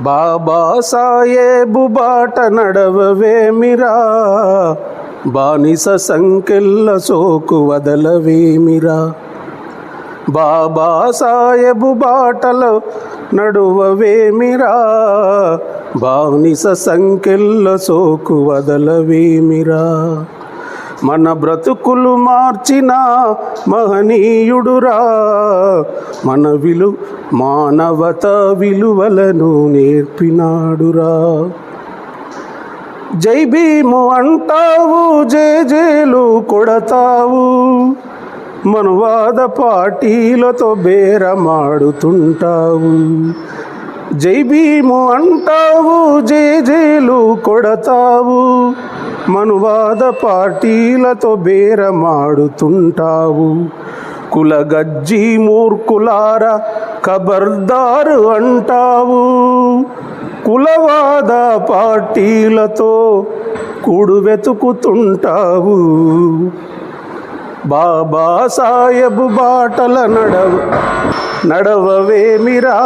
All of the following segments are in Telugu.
బాబా సాయేబు బాట నడవవేమిరా బానిస సంకెళ్ళ సోకు వదలవేమిరా బాబా సాయబు బాటలో నడువవేమిరా బానిస సంకెళ్ళ సోకు వదలవేమిరా మన బ్రతుకులు మార్చిన మహనీయుడురా. మన విలు మానవత విలువలను నేర్పినాడురా. జై భీము అంటావు జేజేలు కొడతావు. మనువాద పార్టీలతో బేరమాడుతుంటావు. జై భీము అంటావు జేజేలు కొడతావు. మనువాద పార్టీలతో బేరమాడుతుంటావు. కులగజ్జి మూర్ఖులారా ఖబర్దారు అంటావు. కులవాద పార్టీలతో కూడు వెతుకుతుంటావు. బాబా సాయబు బాటల నడవ నడవవేమిరా?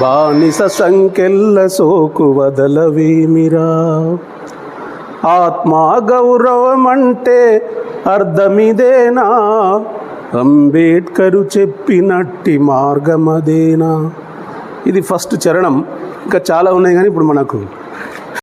బానిస సంకెల్ల సోకు వదలవేమిరా? ఆత్మా గౌరవమంటే అర్థమిదేనా? అంబేడ్కరు చెప్పినట్టి మార్గమదేనా? ఇది ఫస్ట్ చరణం. ఇంకా చాలా ఉన్నాయి కానీ ఇప్పుడు మనకు